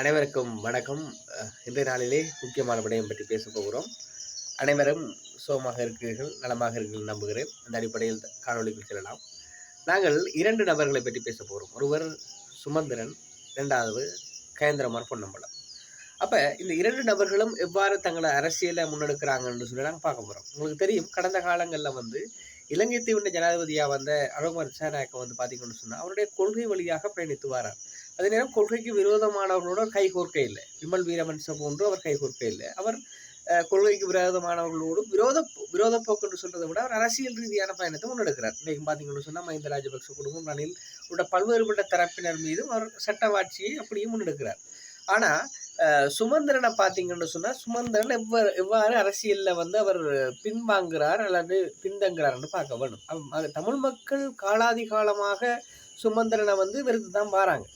அனைவருக்கும் வணக்கம். இந்த இன்றைய நாளிலே முக்கியமான விடயம் பற்றி பேச போகிறோம். அனைவரும் சுகமாக இருக்கிறீர்கள் நலமாக இருக்கிறீர்கள் நம்புகிறேன். அந்த அடிப்படையில் காணொளிக்கு செல்லலாம். நாங்கள் இரண்டு நபர்களை பற்றி பேச போகிறோம். ஒருவர் சுமந்திரன் இரண்டாவது கயந்திரமார் பொன்னம்பலம் அப்போ இந்த இரண்டு நபர்களும் எவ்வாறு தங்களை அரசியலை முன்னெடுக்கிறாங்கன்னு சொல்லி நாங்கள் பார்க்க போகிறோம் உங்களுக்கு தெரியும் கடந்த காலங்களில் வந்து இலங்கை தீவிர ஜனாதிபதியாக வந்த அழகுமார் திசாநாயக்க வந்து பார்த்தீங்கன்னு சொன்னால் அவருடைய கொள்கை வழியாக பயணித்து வரார். அதே நேரம் கொள்கைக்கு விரோதமானவர்களோட அவர் கைகோர்க்க இல்லை. விமல் வீரமன்ச போன்று அவர் கைகோர்க்க இல்லை. அவர் கொள்கைக்கு விரோதமானவர்களோடு விரோத விரோத போக்கு என்று சொல்றதை விட அவர் அரசியல் ரீதியான பயணத்தை முன்னெடுக்கிறார். இன்றைக்கு பார்த்தீங்கன்னு சொன்னால் மஹிந்த ராஜபக்ச குடும்பம் ரணில் உள்ள பல்வேறுபட்ட தரப்பினர் மீதும் அவர் சட்டவாட்சியை அப்படியே முன்னெடுக்கிறார். ஆனால் சுமந்திரனை பார்த்தீங்கன்னு சொன்னால் சுமந்திரன் எவ்வாறு எவ்வாறு அரசியலில் வந்து அவர் பின்வாங்குறார் அல்லது பின்தங்குறாருன்னு பார்க்க வேணும் தமிழ் மக்கள் காலாதி காலமாக சுமந்திரனை வந்து வெறுத்து தான் வராங்க.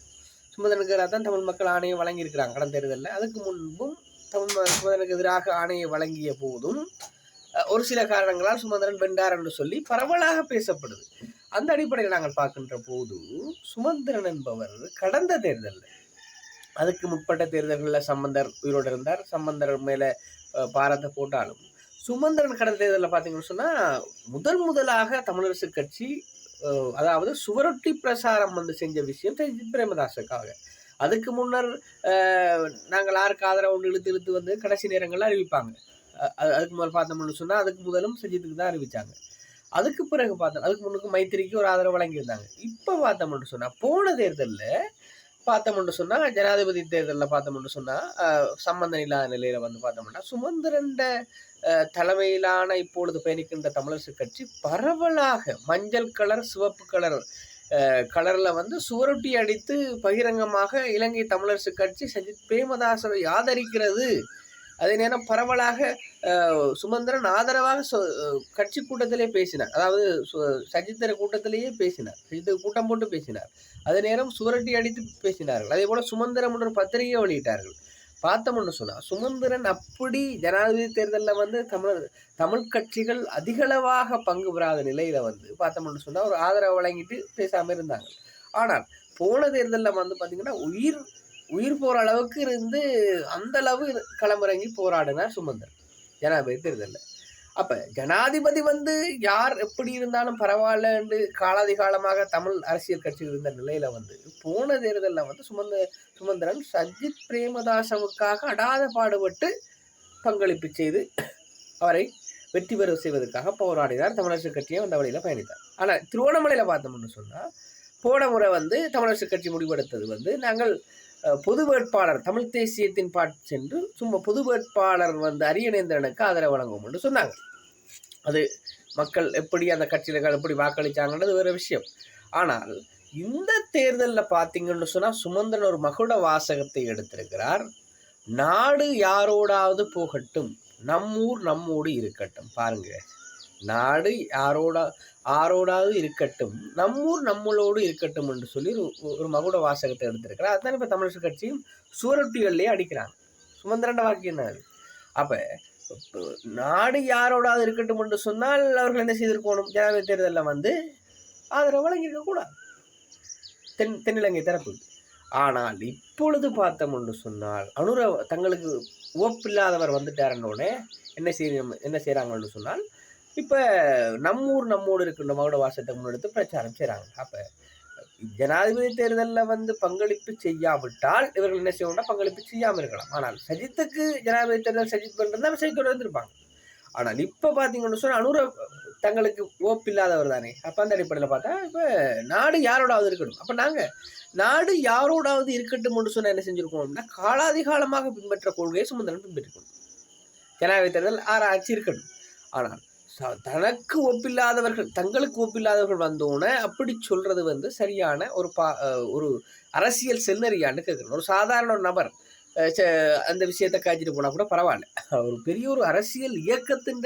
சுமந்திரனுக்கு தான் தமிழ் மக்கள் ஆணையை வழங்கியிருக்கிறாங்க கடந்த தேர்தலில். அதுக்கு முன்பும் தமிழ் ம- எதிராக ஆணையை வழங்கிய போதும் ஒரு சில காரணங்களால் சுமந்திரன் வென்றார் என்று சொல்லி பரவலாக பேசப்படுது. அந்த அடிப்படையில் நாங்கள் பார்க்கின்ற போது சுமந்திரன் என்பவர் கடந்த தேர்தலில் அதுக்கு முற்பட்ட தேர்தல்களில் சம்பந்தர் உயிரோடு இருந்தார். சம்பந்தர் மேலே பாரத்தை போட்டாலும் சுமந்திரன் கடந்த தேர்தலில் பார்த்தீங்கன்னு சொன்னால் முதல் முதலாக தமிழரசு கட்சி அதாவது சுவரொட்டி பிரசாரம் வந்து செஞ்ச விஷயம் சஜித் பிரேமதாஸுக்காக அதுக்கு முன்னர் நாங்கள் யாருக்கு ஆதரவு ஒன்று இழுத்து இழுத்து வந்து கடைசி நேரங்களில் அறிவிப்பாங்க. அது- அதுக்கு முதல் பார்த்தோம்னு சொன்னால் அதுக்கு முதலும் சஜித்துக்கு தான் அறிவித்தாங்க அதுக்கு பிறகு பார்த்தோம் அதுக்கு முன்னுக்கு மைத்திரிக்கு ஒரு ஆதரவு வழங்கியிருந்தாங்க. இப்போ பார்த்தோம்னு சொன்னால் போன தேர்தலில் பார்த்தோம்னு சொன்னால் ஜனாதிபதி தேர்தலில் பார்த்தோம்னு சொன்னால் சம்பந்தம் இல்லாத நிலையில் வந்து பார்த்தோம்னா சுமந்திரண்ட தலைமையிலான இப்பொழுது பயணிக்கின்ற தமிழரசு கட்சி பரவலாக மஞ்சள் கலர் சிவப்பு கலர் கலரில் வந்து சுவரொட்டி அடித்து பகிரங்கமாக இலங்கை தமிழரசு கட்சி சஜித் பிரேமதாசவை ஆதரிக்கிறது. அதே நேரம் பரவலாக சுமந்திரன் ஆதரவாக சொ- கட்சி கூட்டத்திலே பேசினார். அதாவது சு- சஜித்திர கூட்டத்திலேயே பேசினார். சஜித் கூட்டம் போட்டு பேசினார். அதே நேரம் சுவரட்டி அடித்து பேசினார்கள். அதே போல சுமந்திரம் என்ற பத்திரிகையை வெளியிட்டார்கள். பார்த்தோம்னு சொன்னால் சுமந்திரன் அப்படி ஜனாதிபதி தேர்தலில் வந்து தமிழ் தமிழ் கட்சிகள் அதிகளவாக பங்கு பெறாத நிலையில் வந்து பார்த்தோம்னு சொன்னால் ஒரு ஆதரவு வழங்கிட்டு பேசாமல் இருந்தாங்க ஆனால் போன தேர்தலில் வந்து பார்த்திங்கன்னா உயிர் உயிர் போகிற அளவுக்கு இருந்து அந்த அளவு களமிறங்கி போராடினார் சுமந்திரன். ஜனாதிபதி தேர்தலில் அப்போ ஜனாதிபதி வந்து யார் எப்படி இருந்தாலும் பரவாயில்லன்னு காலாதி காலமாக தமிழ் அரசியல் கட்சியில் இருந்த நிலையில் வந்து போன தேர்தலில் வந்து சுமந்த சுமந்திரன் சஜித் பிரேமதாசவுக்காக அடாத பாடுபட்டு பங்களிப்பு செய்து அவரை வெற்றி பெற செய்வதற்காக போராடினார் தமிழரசு கட்சியை அந்த வழியில் பயணித்தார். ஆனால் திருவண்ணாமலையில் பார்த்தோம்னு சொன்னால் போன முறை வந்து தமிழரசு கட்சி முடிவெடுத்தது வந்து நாங்கள் பொது வேட்பாளர் தமிழ் தேசியத்தின் பாட்டு சென்று சும்மா பொது வேட்பாளர் வந்து அரியணேந்திரனுக்கு ஆதரவு வழங்கும் என்று சொன்னாங்க. அது மக்கள் எப்படி அந்த கட்சியில எப்படி வாக்களிச்சாங்கன்றது வேற விஷயம். ஆனால் இந்த தேர்தலில் பார்த்தீங்கன்னு சொன்னால் சுமந்திரன் ஒரு மகுட வாசகத்தை எடுத்திருக்கிறார். நாடு யாரோடாவது போகட்டும் நம்மூர் நம்மோடு இருக்கட்டும். பாருங்க நாடு யாரோட ஆரோடாவது இருக்கட்டும். நம்மூர் நம்மளோடு இருக்கட்டும் என்று சொல்லி ஒரு மகுட வாசகத்தை எடுத்திருக்கிறார். அதுதான் இப்போ தமிழர் கட்சியும் சூரட்டிகள்லேயே அடிக்கிறாங்க. சுமந்திரண்ட வாக்கியம் தான் அது? அப்போ நாடு யாரோடாவது இருக்கட்டும் என்று சொன்னால் அவர்கள் என்ன செய்திருக்கணும்? ஜனாதிபதி தேர்தலில் வந்து ஆதரவு வழங்கியிருக்க கூடாது. தென் தென்னிலங்கை தரப்பு. ஆனால் இப்பொழுது பார்த்தோம் என்று சொன்னால் அனுர தங்களுக்கு உவப்பில்லாதவர் வந்துட்டாருன்னொடனே என்ன செய்ய என்ன செய்கிறாங்கன்னு சொன்னால் இப்போ நம்மூர் நம்மோடு இருக்கின்ற மகுட வாசத்தை முன்னெடுத்து பிரச்சாரம் செய்கிறாங்க அப்போ ஜனாதிபதி தேர்தலில் வந்து பங்களிப்பு செய்யாவிட்டால் இவர்கள் என்ன செய்யணும்னா பங்களிப்பு செய்யாமல் இருக்கலாம். ஆனால் சஜித்துக்கு ஜனாதிபதி தேர்தல் சஜித் பண்ணுறது சஜித்தோடு இருந்திருப்பாங்க. ஆனால் இப்போ பார்த்தீங்கன்னு சொன்னால் அனுர தங்களுக்கு ஓப்பில்லாதவர் தானே. அப்போ அந்த அடிப்படையில் பார்த்தா இப்போ நாடு யாரோடாவது இருக்கட்டும் அப்போ நாங்கள் நாடு யாரோடாவது இருக்கட்டும் சொன்னால் என்ன செஞ்சுருக்கோம் அப்படின்னா பின்பற்ற கொள்கையை சுமந்திரன் பின்பற்றிக்கணும். ஜனாதிபதி தேர்தல் ஆராய்ச்சி இருக்கட்டும் ஆனால் தனக்கு ஒப்பில்லாதவர்கள் தங்களுக்கு ஒப்பில்லாதவர்கள் வந்தோடனே அப்படி சொல்றது வந்து சரியான ஒரு பா ஒரு அரசியல் செல்நறியான்னு கேட்குறேன் ஒரு சாதாரண ஒரு நபர் ச- அந்த விஷயத்தை காய்ச்சிட்டு போனால் கூட பரவாயில்ல. ஒரு பெரிய ஒரு அரசியல் இயக்கத்தின்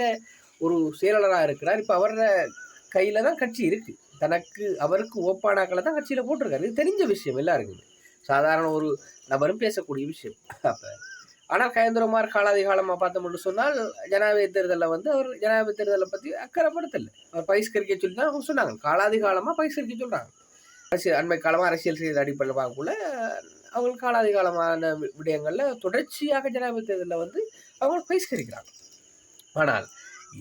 ஒரு செயலாளராக இருக்கிறார். இப்போ அவரோட கையில் தான் கட்சி இருக்குது தனக்கு அவருக்கு ஓப்பானாக்களை தான் கட்சியில் போட்டிருக்காரு. இது தெரிஞ்ச விஷயம் எல்லாருக்குமே. சாதாரண ஒரு நபரும் பேசக்கூடிய விஷயம். அப்போ ஆனால் கயந்திரமார் காலாதிகாலமாக பார்த்தோம்னு சொன்னால் ஜனாதிபதி தேர்தலில் வந்து அவர் ஜனாதிபதி தேர்தலை பற்றி அக்கறைப்படுத்தலை. அவர் பயிஸ்கரிக்க சொல்லி தான் அவங்க சொன்னாங்க. காலாதிகாலமாக பயிஸ்கரிக்க சொல்கிறாங்க அரசியல் அண்மை காலமாக அரசியல் செய்த அடிப்படையில் பார்க்கக்குள்ள அவங்க காலாதிகாலமான விடயங்களில் தொடர்ச்சியாக ஜனாதிபதி தேர்தலில் வந்து அவங்க பயிஸ்கரிக்கிறாங்க ஆனால்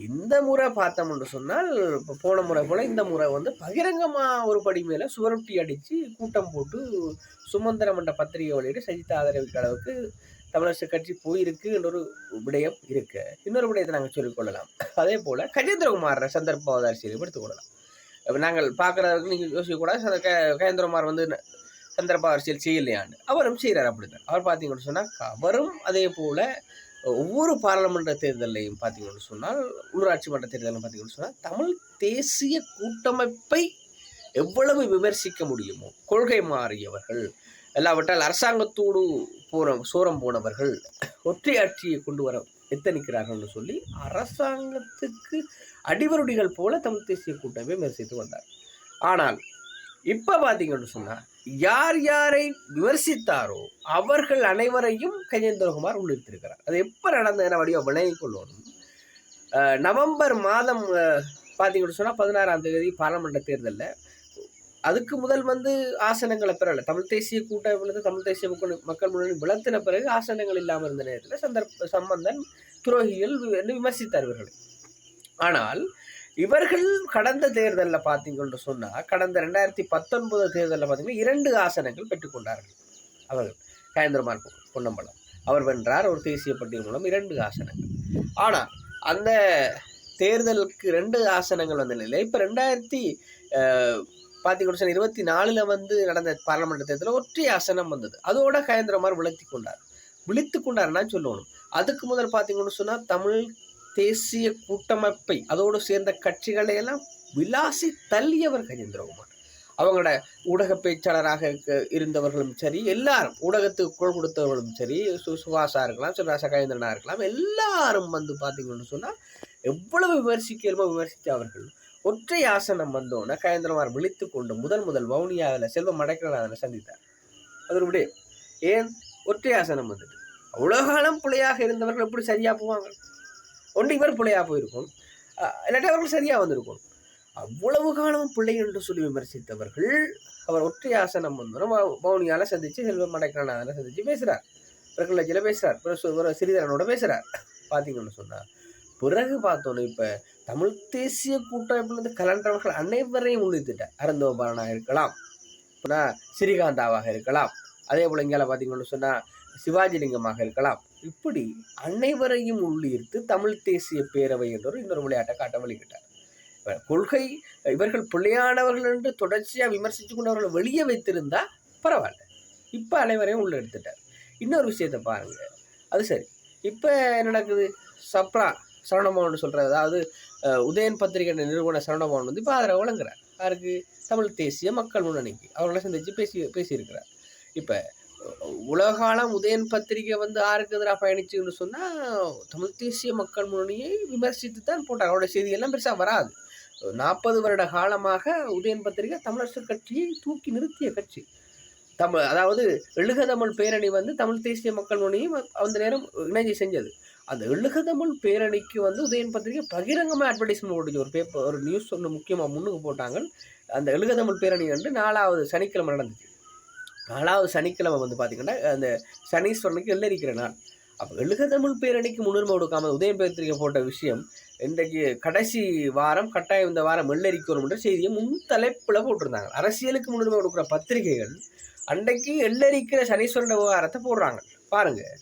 இந்த முறை பார்த்தோம்னு சொன்னால் இப்போ போன முறை போல் இந்த முறை வந்து பகிரங்கமாக ஒரு படி மேலே சுவரொட்டி அடித்து கூட்டம் போட்டு சுமந்திரம் என்ற பத்திரிகை வெளியிட்டு சஜித் ஆதரவுக்கு அளவுக்கு தமிழரசு கட்சி போயிருக்கு என்ற ஒரு விடயம் இருக்கு. இன்னொரு விடயத்தை நாங்கள் சொல்லிக்கொள்ளலாம் அதே போல கஜேந்திரகுமார் சந்தர்ப்பவாத அரசியலையும் எடுத்துக்கொள்ளலாம் இப்போ நாங்கள் பார்க்குறதுக்கு நீங்கள் யோசிக்கக்கூடாது க- கஜேந்திரகுமார் வந்து ந- சந்தர்ப்ப அரசியல் செய்யலையான்னு அவரும் செய்கிறார் அப்படித்தான். அவர் பார்த்தீங்கன்னு சொன்னால் அவரும் அதே போல ஒவ்வொரு பாராளுமன்ற தேர்தலையும் பார்த்தீங்கன்னு சொன்னால் உள்ளூராட்சி மன்ற தேர்தலையும் பார்த்தீங்கன்னு சொன்னால் தமிழ் தேசிய கூட்டமைப்பை எவ்வளவு விமர்சிக்க முடியுமோ கொள்கை மாறியவர்கள் எல்லாவற்றால் அரசாங்கத்தோடு போன சோரம் போனவர்கள் ஒற்றையாட்சியை கொண்டு வர எத்தனிக்கிறார்கள்னு சொல்லி அரசாங்கத்துக்கு அடிவருடிகள் போல தமிழ் தேசிய கூட்டமே விமர்சித்து வந்தார். ஆனால் இப்போ பார்த்தீங்கன்னு சொன்னால் யார் யாரை விமர்சித்தாரோ அவர்கள் அனைவரையும் கஜேந்திரகுமார் உள்ளிருத்திருக்கிறார் அது எப்போ நடந்த வடிவ விளங்கிக் கொள்ளணும். நவம்பர் மாதம் பார்த்தீங்கன்னு சொன்னால் பதினாறாம் தேதி பாராளுமன்ற தேர்தலில் அதுக்கு முதல் வந்து ஆசனங்களை பெறல தமிழ் தேசிய கூட்டமைப்பு தமிழ் தேசிய மக்கள் மக்கள் முன்னணி விளத்தின பிறகு ஆசனங்கள் இல்லாமல் இருந்த நேரத்தில் சந்தர்ப்ப சம்பந்தன் துரோகிகள் விமர்சித்தார் இவர்களை. ஆனால் இவர்கள் கடந்த தேர்தலில் பார்த்தீங்கன்னு சொன்னால் கடந்த ரெண்டாயிரத்தி பத்தொன்பது தேர்தலில் பார்த்தீங்கன்னா இரண்டு ஆசனங்கள் பெற்றுக்கொண்டார்கள் அவர்கள் கயந்திரமார் பொன்னம்பலம். அவர் வென்றார் ஒரு தேசிய பட்டியல் மூலம் இரண்டு ஆசனங்கள். ஆனால் அந்த தேர்தலுக்கு ரெண்டு ஆசனங்கள் வந்த நிலையில் இப்போ ரெண்டாயிரத்தி பார்த்தீங்கன்னா இருபத்தி நாலில் வந்து நடந்த பாராளுமன்ற தேர்தலில் ஒற்றை ஆசனம் வந்தது. அதோட கயந்திரமார் விளத்தி கொண்டார். விழித்து கொண்டார்னா சொல்லணும். அதுக்கு முதல் பார்த்தீங்கன்னு சொன்னால் தமிழ் தேசிய கூட்டமைப்பை அதோடு சேர்ந்த கட்சிகளை எல்லாம் விலாசி தள்ளியவர் கஜேந்திரகுமார். அவங்களோட ஊடக பேச்சாளராக இருக்க- இருந்தவர்களும் சரி எல்லாரும் ஊடகத்துக்கு குரல் கொடுத்தவர்களும் சரி சு சுவாசா இருக்கலாம் சிவராச கஜேந்திரனா இருக்கலாம் எல்லாரும் வந்து பார்த்தீங்கன்னு சொன்னால் எவ்வளவு விமர்சிக்கலுமோ விமர்சித்த அவர்கள் ஒற்றை ஆசனம் வந்தோன்னே கயந்திரமார் விழித்து கொண்டு முதல் முதல் வவுனியாவில் செல்வம் மடக்கநாதனை சந்தித்தார். அது ஏன்? ஒற்றை ஆசனம் வந்தது அவ்வளோ காலம் பிள்ளையாக இருந்தவர்கள் எப்படி சரியாக போவாங்க? ஒன்று இவர் பிள்ளையாக போயிருக்கும் இல்லாட்டி அவர்கள் சரியாக வந்திருக்கும். அவ்வளவு காலம் பிள்ளை என்று சொல்லி விமர்சித்தவர்கள் அவர் ஒற்றை ஆசனம் வந்தோம் மௌனியால சந்தித்து செல்வம் மடக்கநாதனை சந்தித்து பேசுகிறார் பிரகலஜில பேசுகிறார் சிறிதரனோட பேசுகிறார் பார்த்தீங்கன்னு சொன்னால் பிறகு பார்த்தோன்னே இப்போ தமிழ் தேசிய கூட்டமைப்பிலிருந்து கலண்டவர்கள் அனைவரையும் முன்னிறுத்திட்டார். அருந்தோபாலனாக இருக்கலாம். அப்படின்னா ஸ்ரீகாந்தாவாக இருக்கலாம். அதே போல் இங்கே பார்த்தீங்கன்னு சொன்னா சிவாஜிலிங்கமாக இருக்கலாம். இப்படி அனைவரையும் உள்ளீர்த்து தமிழ் தேசிய பேரவை என்றொரு இன்னொரு விளையாட்டை காட்ட வழிகிட்டார் கொள்கை இவர்கள் பிள்ளையானவர்கள் என்று தொடர்ச்சியாக விமர்சித்து கொண்டு அவர்களை வெளியே வைத்திருந்தா பரவாயில்ல. இப்போ அனைவரையும் உள்ள எடுத்துட்டார் இன்னொரு விஷயத்தை பாருங்கள் அது சரி. இப்போ என்ன நடக்குது? சப்ரா சரவணபவன் சொல்கிற அதாவது உதயன் பத்திரிகை நிறுவன சரவணபவன் வந்து இப்போ ஆதரவு வழங்குறார். யாருக்கு? தமிழ் தேசிய மக்கள் முன்னணிக்கு. அவர்களை சந்திச்சு பேசி பேசியிருக்கிறார். இப்போ உலகாலம் உதயன் பத்திரிகை வந்து யாருக்கு எதிராக பயணிச்சுன்னு சொன்னால் தமிழ் தேசிய மக்கள் முன்னணியை விமர்சித்து தான் போட்டார். அவரோட செய்தியெல்லாம் பெருசாக வராது. நாற்பது வருட காலமாக உதயன் பத்திரிகை தமிழரசு கட்சியை தூக்கி நிறுத்திய கட்சி. தமிழ் அதாவது எழுக தமிழ் பேரணி வந்து தமிழ் தேசிய மக்கள் முன்னணியும் அந்த நேரம் இணைஞ்சு செஞ்சது. அந்த எழுக தமிழ் பேரணிக்கு வந்து உதயன் பத்திரிகை பகிரங்கமாக அட்வர்டைஸ்மெண்ட் ஓடுச்சு ஒரு பேப்பர் ஒரு நியூஸ் ஒன்று முக்கியமாக முன்னுக்கு போட்டாங்க. அந்த எழுக தமிழ் பேரணி வந்து நாலாவது சனிக்கிழமை நடந்துச்சு. நாலாவது சனிக்கிழமை வந்து பார்த்தீங்கன்னா அந்த சனீஸ்வரனுக்கு எல்லரிக்கிற நாள். அப்போ எழுக தமிழ் பேரணிக்கு முன்னுரிமை கொடுக்காம உதயம் பத்திரிகை போட்ட விஷயம் இன்றைக்கு கடைசி வாரம் கட்டாயம் இந்த வாரம் எல்லரிக்கணும்ன்ற செய்தியை முன் தலைப்பில் போட்டிருந்தாங்க. அரசியலுக்கு முன்னுரிமை கொடுக்குற பத்திரிகைகள் அன்றைக்கு எல்லரிக்கிற சனீஸ்வரன் விவகாரத்தை போடுறாங்க. பாருங்கள்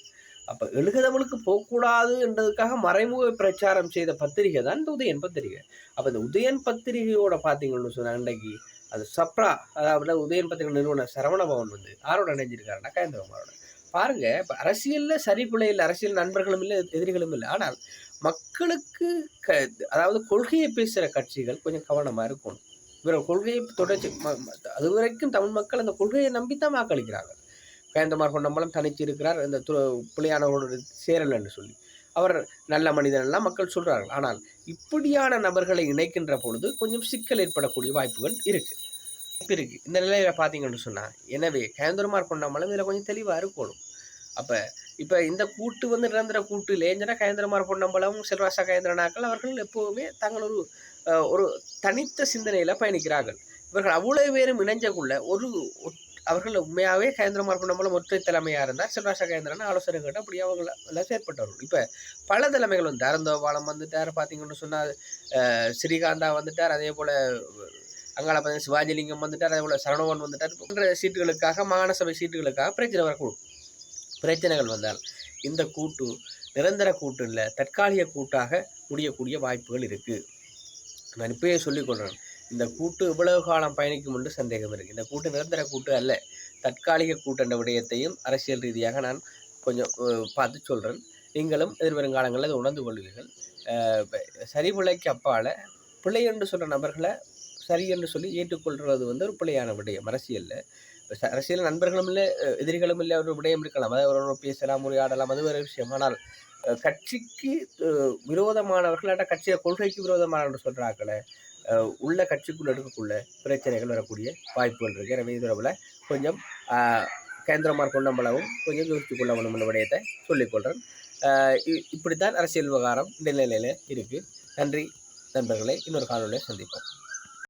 அப்போ எழுக தமிழுக்கு போகக்கூடாது என்றதுக்காக மறைமுக பிரச்சாரம் செய்த பத்திரிகை தான் இந்த உதயன் பத்திரிகை. அப்போ இந்த உதயன் பத்திரிகையோட பார்த்தீங்கன்னு சொன்னாங்க அன்றைக்கு அது சப்ரா அதாவது உதயன் பத்திரிகை நிறுவனர் சரவணபவன் வந்து யாரோட இணைஞ்சிருக்காருன்னா கயந்திரகுமாரோட பாருங்க இப்போ அரசியலில் சரி பிள்ளை இல்லை அரசியல் நண்பர்களும் இல்லை எதிரிகளும் இல்லை. ஆனால் மக்களுக்கு க அதாவது கொள்கையை பேசுகிற கட்சிகள் கொஞ்சம் கவனமாக இருக்கணும். இவர கொள்கையை தொடர்ச்சி அது வரைக்கும் தமிழ் மக்கள் அந்த கொள்கையை நம்பி தான் வாக்களிக்கிறாங்க. கயந்தமார் கொண்டம்பலம் தனித்து இருக்கிறார் இந்த து பிள்ளையானவரோட சேரல் என்று சொல்லி. அவர் நல்ல மனிதன் எல்லாம் மக்கள் சொல்கிறார்கள் ஆனால் இப்படியான நபர்களை இணைக்கின்ற பொழுது கொஞ்சம் சிக்கல் ஏற்படக்கூடிய வாய்ப்புகள் இருக்குது இப்ப இருக்கு. இந்த நிலையில பாத்தீங்கன்னு சொன்னா எனவே கயந்தருமார் பொன்னம்பலம் இதுல கொஞ்சம் தெளிவா இருக்கணும். அப்ப இப்ப இந்த கூட்டு வந்து நிரந்தர கூட்டு லேஞ்சனா கயந்திரமார் பொன்னம்பலம் செல்வாசா கயந்திரனாக்கள் அவர்கள் எப்போவுமே தங்கள் ஒரு ஒரு தனித்த சிந்தனையில பயணிக்கிறார்கள். இவர்கள் அவ்வளவு பேரும் இணைஞ்சக்குள்ள ஒரு அவர்கள் உண்மையாகவே கேந்திரமாக நம்மளும் ஒற்றை தலைமையாக இருந்தால் சிவராச கேந்திரன் ஆலோசனை கேட்டு அப்படி அவங்க எல்லாம் செயற்பட்டவர்கள். இப்போ பல தலைமைகள் வந்து அருந்தோபாலம் வந்துட்டார் பார்த்தீங்கன்னு சொன்னால் ஸ்ரீகாந்தா வந்துட்டார் அதே போல் அங்கால பார்த்தீங்கன்னா சிவாஜிலிங்கம் வந்துட்டார் அதே போல் சரணவன் வந்துட்டார். போன்ற சீட்டுகளுக்காக மாகாண சபை சீட்டுகளுக்காக பிரச்சனை வரக்கூடும் பிரச்சனைகள் வந்தால் இந்த கூட்டு நிரந்தர கூட்டு இல்லை தற்காலிக கூட்டாக முடியக்கூடிய வாய்ப்புகள் இருக்குது நான் இப்பயே சொல்லிக் கொள்கிறேன் இந்த கூட்டு இவ்வளவு காலம் பயணிக்கும் என்று சந்தேகம் இருக்குது இந்த கூட்டு நிரந்தர கூட்டு அல்ல. தற்காலிக கூட்டு என்ற விடயத்தையும் அரசியல் ரீதியாக நான் கொஞ்சம் பார்த்து சொல்கிறேன் நீங்களும் எதிர்வரும் காலங்களில் உணர்ந்து கொள்வீர்கள். அஹ், அப்பால் பிழை என்று சொல்கிற நபர்களை சரி என்று சொல்லி ஏற்றுக்கொள்கிறது வந்து ஒரு பிழையான விடயம். அரசியலில். அரசியல் நண்பர்களும் இல்லை எதிரிகளும் இல்லை ஒரு விடயம் இருக்கலாம். அதை அவரோட பேசலாம் உரையாடலாம் அது வேறு விஷயம். ஆனால் கட்சிக்கு விரோதமானவர்கள் இல்லாட்டா கட்சியை கொள்கைக்கு விரோதமானவர்கள் சொல்கிறாக்களை உள்ள கட்சிக்குள்ளே இருக்கக்குள்ள பிரச்சனைகள் வரக்கூடிய வாய்ப்புகள் இருக்குது எனவே இது கொஞ்சம் அஹ், கேந்திரமார் கொண்டம்பளவும் கொஞ்சம் யோசித்து கொள்ள வேணும் என்ற விடயத்தை சொல்லிக்கொள்கிறேன் இ- இப்படித்தான் அரசியல் விவகாரம் இந்த நிலையில் இருக்குது நன்றி நண்பர்களை இன்னொரு காணொலியை சந்திப்போம்.